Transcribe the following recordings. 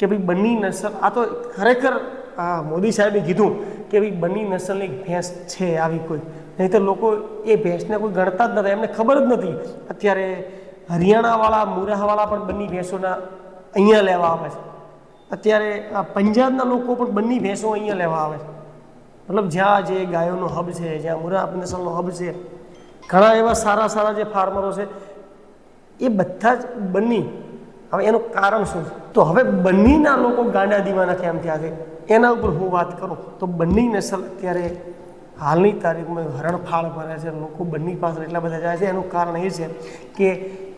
કે ભાઈ બંની નસલ, આ તો ખરેખર, આ મોદી સાહેબે કીધું કે ભાઈ બંની નસલની ભેંસ છે આવી કોઈ. નહીં તો લોકો એ ભેંસને કોઈ ગણતા જ નથી એમને ખબર જ નથી અત્યારે હરિયાણાવાળા મુરાહવાળા પણ બંની ભેંસોના અહીંયા લેવા આવે છે. અત્યારે આ પંજાબના લોકો પણ બંની ભેંસો અહીંયા લેવા આવે છે. મતલબ જ્યાં જે ગાયોનો હબ છે, જ્યાં મુરા નસલનો હબ છે, ઘણા એવા સારા સારા જે ફાર્મરો છે, એ બધા જ બન્ની હવે એનું કારણ શું છે? તો હવે બંનીના લોકો ગાંડા દીવાના કેમ થયા છે. એના ઉપર હું વાત કરું, તો બંની નસલ અત્યારે હાલની તારીખમાં હરણફાળ ભરે છે, લોકો બંની પાસે એટલા બધા જાય છે. એનું કારણ એ છે કે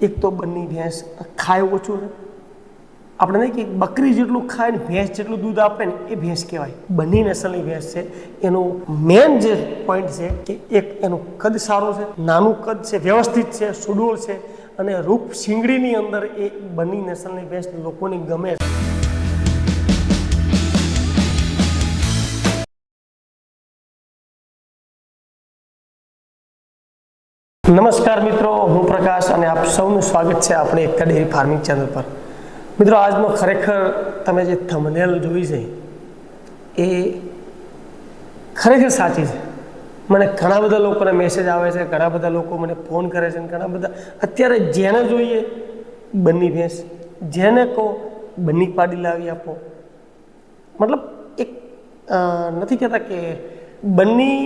એક તો બંની ભેંસ ખાય ઓછું છે. આપણે નહીં કે બકરી જેટલું ખાય ને ભેંસ જેટલું દૂધ આપે ને એ ભેંસ કહેવાય. બંની નસલની ભેંસ છે. એનું મેન જે પોઈન્ટ છે કે એક એનું કદ સારું છે, નાનું કદ છે, વ્યવસ્થિત છે, સુડોળ છે. અને રૂપ સિંગડીની અંદર એ બની નેશનલની બેસ્ટ લોકોને ગમે છે. નમસ્કાર મિત્રો, હું પ્રકાશ અને આપ સૌનું સ્વાગત છે આપણે એક ડેરી ફાર્મિંગ ચેનલ પર. મિત્રો, આજનો ખરેખર તમે જે થમનેલ જોઈ છે, એ ખરેખર સાચી છે. મને ઘણા બધા લોકોના મેસેજ આવે છે, ઘણા બધા લોકો મને ફોન કરે છે ઘણા બધા, અત્યારે જેને જોઈએ, બંની ભેંસ, જેને કહો, બંની પાડી લાવી આપો. મતલબ એક નથી કહેતા કે બંની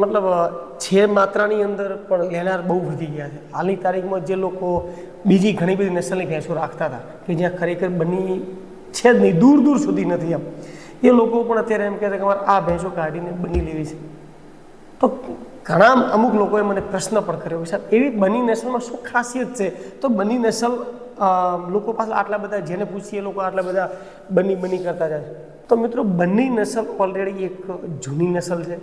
મતલબ, છે માત્રાની અંદર પણ લેનાર બહુ વધી ગયા છે. હાલની તારીખમાં જે લોકો બીજી ઘણી બધી નસલની ભેંસો રાખતા હતા, કે જ્યાં ખરેખર બંની છે જ નહીં, દૂર દૂર સુધી નથી એમ એ લોકો પણ અત્યારે એમ કહે છે કે અમારે આ ભેંસો કાઢીને બની લેવી છે. તો ઘણા અમુક લોકોએ મને પ્રશ્ન પણ કર્યો કે સાહેબ, એવી બની નસલમાં શું ખાસિયત છે? તો બની નસલ લોકો પાસે આટલા બધા, જેને પૂછીએ લોકો આટલા બધા બની બની કરતા જાય. તો મિત્રો, બંની નસલ ઓલરેડી એક જૂની નસલ છે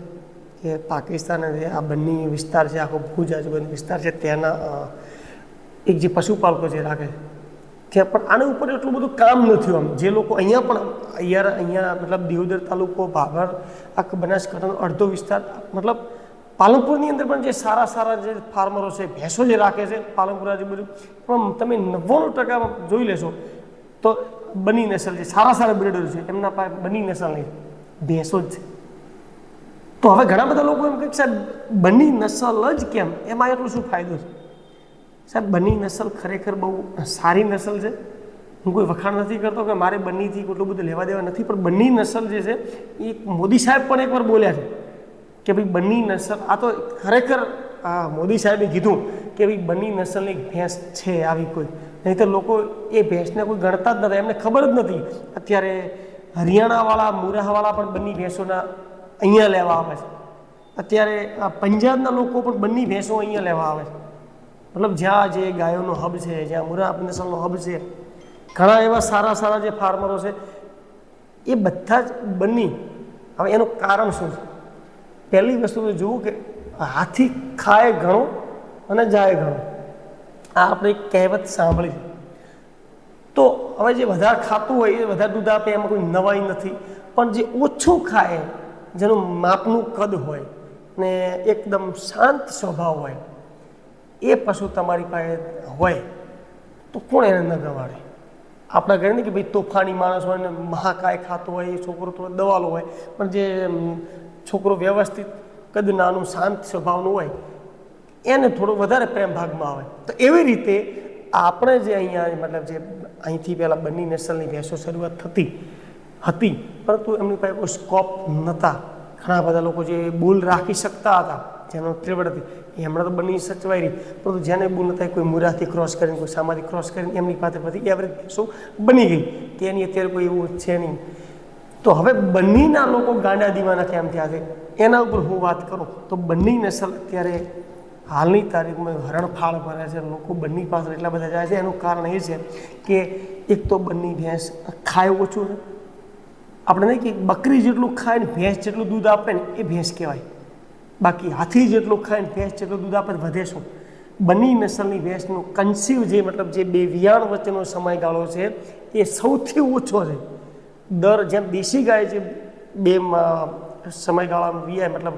કે પાકિસ્તાન અને આ બંની વિસ્તાર છે, આખો ભુજ આજુબાજુ વિસ્તાર છે, ત્યાંના એક જે પશુપાલકો જે રાખે. ત્યાં પણ આના ઉપર એટલું બધું કામ નથી આમ. જે લોકો અહીંયા પણ અહીંયા અહીંયા મતલબ દિયોદર તાલુકો, ભાભર આખા બનાસકાંઠાનો અડધો વિસ્તાર, મતલબ પાલનપુરની અંદર પણ જે સારા સારા જે ફાર્મરો છે, ભેંસો જે રાખે છે, પાલનપુર આજુબાજુ પણ તમે નવ્વાણું ટકા જોઈ લેશો, તો બની નસલ છે, સારા સારા બ્રિડર છે, એમના પાસે બની નસલની ભેંસો જ છે. તો હવે ઘણા બધા લોકો એમ કહે સાહેબ, બની નસલ જ કેમ? એમાં એટલો શું ફાયદો છે? સાહેબ, બની નસલ ખરેખર બહુ સારી નસલ છે. હું કોઈ વખાણ નથી કરતો કે મારે બંનીથી એટલું બધું લેવા દેવા નથી, પણ બંની નસલ જે છે, એ મોદી સાહેબ પણ એકવાર બોલ્યા છે કે ભાઈ બંની નસલ, આ તો ખરેખર આ મોદી સાહેબે કીધું કે ભાઈ બંની નસલની ભેંસ છે આવી કોઈ. નહીં તો લોકો એ ભેંસને કોઈ ગણતા જ નથી એમને ખબર જ નથી અત્યારે હરિયાણાવાળા મુરાહવાળા પણ બંની ભેંસોના અહીંયા લેવા આવે છે. અત્યારે આ પંજાબના લોકો પણ બંની ભેંસો અહીંયા લેવા આવે છે. મતલબ જ્યાં જે ગાયોનો હબ છે, જ્યાં મુરા નસલનો હબ છે ઘણા એવા સારા સારા જે ફાર્મરો છે, એ બધા જ બની. હવે એનું કારણ શું છે? પહેલી વસ્તુ જુઓ કે હાથી ખાય ઘણું અને જાય ઘણું. આ આપણે એક કહેવત સાંભળી તો હવે જે વધારે ખાતું હોય, એ વધારે દૂધ આપે, એમાં કોઈ નવાઈ નથી. પણ જે ઓછું ખાય, જેનું માપનું કદ હોય ને એકદમ શાંત સ્વભાવ હોય, એ પશુ તમારી પાસે હોય, તો કોણ એને ન ગવાડે? આપણા ઘરે કે ભાઈ તોફાની માણસ હોય ને મહાકાય ખાતો હોય, એ છોકરો થોડો દવાલો હોય, પણ જે છોકરો વ્યવસ્થિત કદ નાનું શાંત સ્વભાવનું હોય, એને થોડો વધારે પ્રેમ ભાગમાં આવે. તો એવી રીતે આપણે જે અહીંયા મતલબ જે અહીંથી પહેલાં બંની નેશનલની ભેંસો શરૂઆત થતી, હતી, પરંતુ એમની પાસે કોઈ સ્કોપ નહોતા. ઘણા બધા લોકો જે બોલ રાખી શકતા હતા, જેનો ત્રેવડ હતી. એ હમણાં તો બની સચવાઈ રહી. પરંતુ જેને બુલ નતા કોઈ મુરાથી ક્રોસ કરીને, કોઈ સામાથી ક્રોસ કરીને, એમની પાસે પછી એવરેજ ભેંસો બની ગઈ. તેની અત્યારે કોઈ એવું છે નહીં. તો હવે બંનીના લોકો ગાંડા દીવાના કેમ થયા છે એના ઉપર હું વાત કરું, તો બંની નસલ અત્યારે હાલની તારીખમાં હરણફાળ ભરે છે, લોકો બંની પાસે એટલા બધા જાય છે. એનું કારણ એ છે કે એક તો બંની ભેંસ ખાય ઓછું છે. આપણે નહીં કે બકરી જેટલું ખાય ને ભેંસ જેટલું દૂધ આપે ને એ ભેંસ કહેવાય. બાકી હાથી જેટલું ખાય ને ભેંસ જેટલું દૂધ આપે વધે શું? બંની નસલની ભેંસનું કન્સીવ જે મતલબ જે બે વિયાણ વચ્ચેનો સમયગાળો છે, એ સૌથી ઓછો છે. દર જેમ દેશી ગાય જે બે સમયગાળામાં વિયાય મતલબ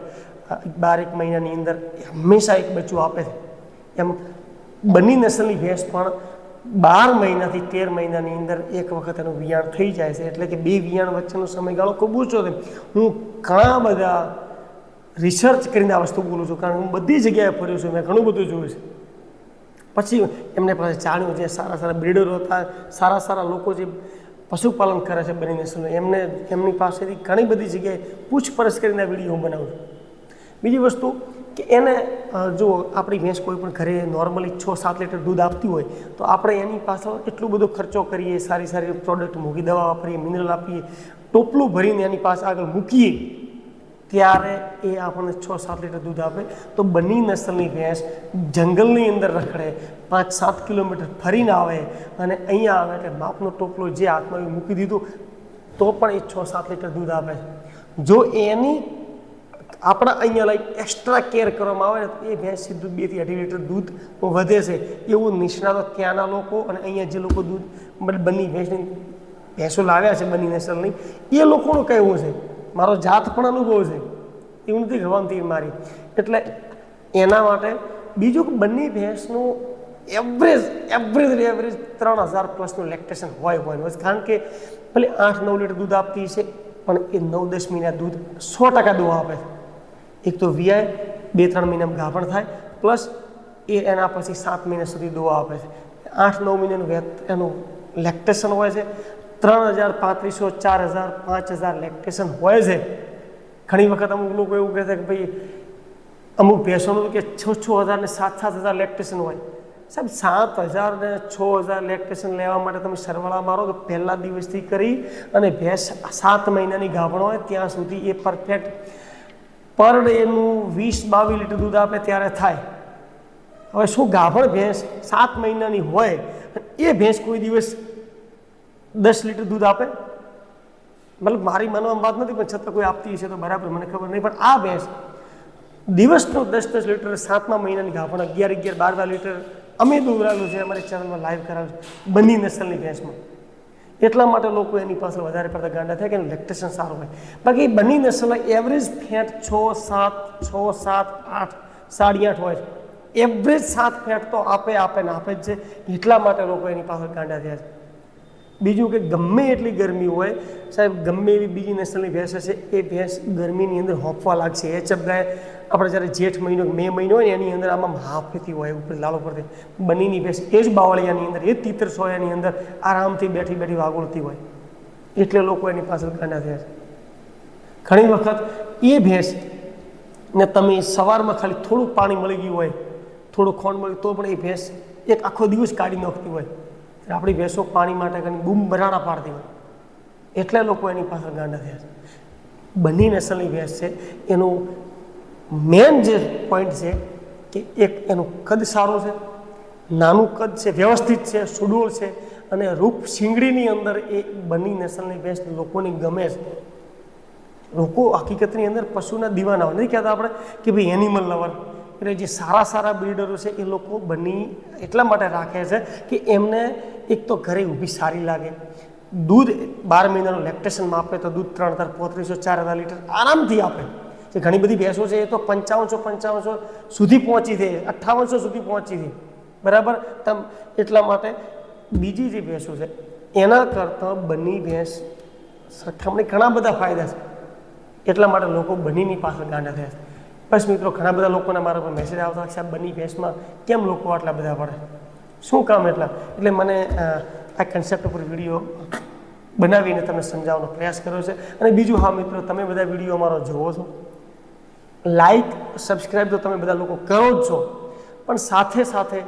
બારેક મહિનાની અંદર હંમેશા એક બચ્ચું આપે છે. એમ બંની નસલની ભેંસ પણ બાર મહિનાથી તેર મહિનાની અંદર એક વખત એનું વિયાણ થઈ જાય છે. એટલે કે બે વિયાણ વચ્ચેનો સમયગાળો ખૂબ ઓછો છે. હું ઘણા બધા રિસર્ચ કરીને આ વસ્તુ બોલું છું. કારણ કે હું બધી જગ્યાએ ફર્યો છું, મેં ઘણું બધું જોયું છે. પછી એમને પાસે જાણ્યું જે સારા સારા બ્રીડરો હતા, સારા સારા લોકો જે પશુપાલન કરે છે બની નેશનલ એમને, એમની પાસેથી ઘણી બધી જગ્યાએ પૂછપરછ કરીને આ વીડિયો બનાવું છું. બીજી વસ્તુ કે એને જો આપણી ભેંસ કોઈ પણ ઘરે નોર્મલી છ સાત લીટર દૂધ આપતી હોય, તો આપણે એની પાછળ એટલો બધો ખર્ચો કરીએ, સારી સારી પ્રોડક્ટ મૂકી, દવા વાપરીએ મિનરલ આપીએ, ટોપલું ભરીને એની પાસે આગળ મૂકીએ. ત્યારે એ આપણને છ સાત લીટર દૂધ આપે. તો બની નસલની ભેંસ જંગલની અંદર રખડે, પાંચ સાત કિલોમીટર ફરીને આવે અને અહીંયા આવે એટલે બાપનો ટોપલો જે હાથમાં મૂકી દીધું, તો પણ એ છ સાત લીટર દૂધ આપે. જો એની આપણા અહીંયા લાઈક એક્સ્ટ્રા કેર કરવામાં આવે ને, તો એ ભેંસ સીધું બેથી અઢી લીટર દૂધ વધે છે. એવું નિષ્ણાતો ત્યાંના લોકો અને અહીંયા જે લોકો દૂધ બની ભેંસની, ભેંસો લાવ્યા છે બની નસલની, એ લોકોનું કહેવું છે મારો જાત પણ અનુભવ છે. એવું નથી ગવામતી મારી. એટલે એના માટે બીજું બંને ભેંસનું એવરેજ એવરેજ એવરેજ ત્રણ હજાર પ્લસનું લેક્ટેશન હોય હોય. કારણ કે ભલે આઠ, નવ લીટર દૂધ આપતી છે પણ એ નવ, દસ મહિના દૂધ સો ટકા દોવા આપે. એક તો વીઆઈ બે, ત્રણ મહિનામાં ગાભણ થાય, પ્લસ એ એના પછી સાત મહિના સુધી દોવા આપે છે. આઠ, નવ મહિનાનું એનું લેક્ટેશન હોય છે. ત્રણ હજાર પાંત્રીસો, ચાર હજાર, પાંચ હજાર લેક્ટેશન હોય છે. ઘણી વખત અમુક લોકો એવું કહે છે કે ભાઈ, અમુક ભેંસોનું કે છ છ હજાર ને સાત સાત હજાર લેક્ટેશન હોય. સાહેબ, સાત હજાર ને છ હજાર લેક્ટેશન લેવા માટે તમે સરવાળા મારો તો પહેલા દિવસથી કરી અને ભેંસ સાત મહિનાની ગાભણ હોય ત્યાં સુધી એ પરફેક્ટ પર ડેનું વીસ બાવીસ લીટર દૂધ આપે ત્યારે થાય. હવે શું ગાભણ ભેંસ સાત મહિનાની હોય? એ ભેંસ કોઈ દિવસ દસ લીટર દૂધ આપે? મતલબ મારી માનવામાં વાત નથી, પણ છતાં કોઈ આપતી હશે તો બરાબર, મને ખબર નહીં. પણ આ ભેંસ દિવસનું દસ દસ લીટર, સાતમા મહિનાની ગાભણ, અગિયાર અગિયાર, બાર બાર લીટર અમે દોરાયેલું છે અમારી ચેનલમાં લાઈવ કરાવ્યું છે, બંને નસલની ભેંસમાં. એટલા માટે લોકો એની પાસે વધારે પડતા ગાંડા થાય કે એનું લેક્ટેશન સારું હોય. બાકી બંને નસલના એવરેજ ફેટ છ, સાત છ, સાત, આઠ, સાડી આઠ હોય છે. એવરેજ સાત ફેટ તો આપે આપે ને આપે જ છે. એટલા માટે લોકો એની પાસે ગાંડા થયા છે. બીજું કે ગમે એટલી ગરમી હોય, સાહેબ, ગમે એવી બીજી નેશનલની ભેંસ હશે, એ ભેંસ ગરમીની અંદર હોંફવા લાગશે. એ ગાય આપણે જ્યારે જેઠ મહિનો મે મહિનો હોય ને, એની અંદર આમાં હાફેથી હોય, ઉપર લાલો પરથી બનીની ભેંસ એ જ બાવળિયાની અંદર, એ જ તીતર સોયાની અંદર આરામથી બેઠી બેઠી વાગોળતી હોય. એટલે લોકો એની પાછળ ગાંડા થયા છે. ઘણી વખત એ ભેંસ ને તમે સવારમાં ખાલી થોડું પાણી મળી ગયું હોય થોડું ખોંડ મળ્યું તો પણ એ ભેંસ એક આખો દિવસ કાઢી નાખતી હોય. ત્યારે આપણી ભેંસો પાણી માટે કરીને બૂમ બરાડા પાડતી હોય. એટલે લોકો એની પાછળ ગાંડા થયા છે. બંને નસલની ભેંસ છે. એનું મેન જે પોઈન્ટ છે કે એક એનું કદ સારું છે, નાનું કદ છે, વ્યવસ્થિત છે, સુડોળ છે અને રૂપ શિંગડીની અંદર એ બંને નસલની ભેંસ લોકોને ગમે છે. લોકો હકીકતની અંદર પશુના દીવાના નથી કહેતા આપણે કે ભાઈ એનિમલ લવર એટલે જે સારા સારા બ્રિડરો છે એ લોકો બની એટલા માટે રાખે છે કે એમને એક તો ઘરે ઊભી સારી લાગે. દૂધ બાર મહિનાનું લેક્ટેશનમાં આપે તો દૂધ ત્રણ હજાર પોત્રીસો, ચાર હજાર લીટર આરામથી આપે. જે ઘણી બધી ભેંસો છે એ તો પંચાવનસો પંચાવનસો સુધી પહોંચી છે અઠ્ઠાવનસો સુધી પહોંચી છે બરાબર? તમ એટલા માટે બીજી જે ભેંસો છે એના કરતાં બની ભેંસ સરખામણી ઘણા બધા ફાયદા છે. એટલા માટે લોકો બનીની પાછળ ગાંડા થયા છે. બસ મિત્રો, ઘણા બધા લોકોના મારા પર મેસેજ આવતા સાહેબ બની ભેંસમાં કેમ લોકો આટલા બધા પડે શું કામ એટલા? એટલે મને આ કન્સેપ્ટ ઉપર વીડિયો બનાવીને તમને સમજાવવાનો પ્રયાસ કર્યો છે. અને બીજું, હા મિત્રો, તમે બધા વીડિયો અમારો જોવો છો. લાઈક સબસ્ક્રાઈબ તો તમે બધા લોકો કરો જ છો. પણ સાથે સાથે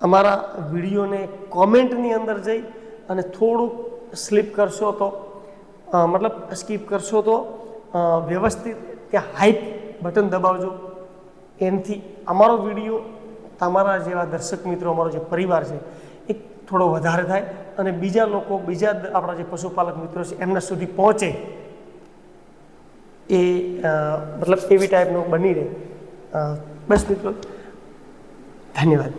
અમારા વિડીયોને કોમેન્ટની અંદર જઈ અને થોડુંક સ્લીપ કરશો તો મતલબ સ્કીપ કરશો તો વ્યવસ્થિત કે હાઈપ બટન દબાવજો. એનથી અમારો વીડિયો તમારા જેવા દર્શક મિત્રો, અમારો જે પરિવાર છે એ થોડો વધારે થાય અને બીજા લોકો, બીજા આપણા જે પશુપાલક મિત્રો છે, એમના સુધી પહોંચે. એ મતલબ એવી ટાઈપનું બની રહે. બસ મિત્રો, ધન્યવાદ.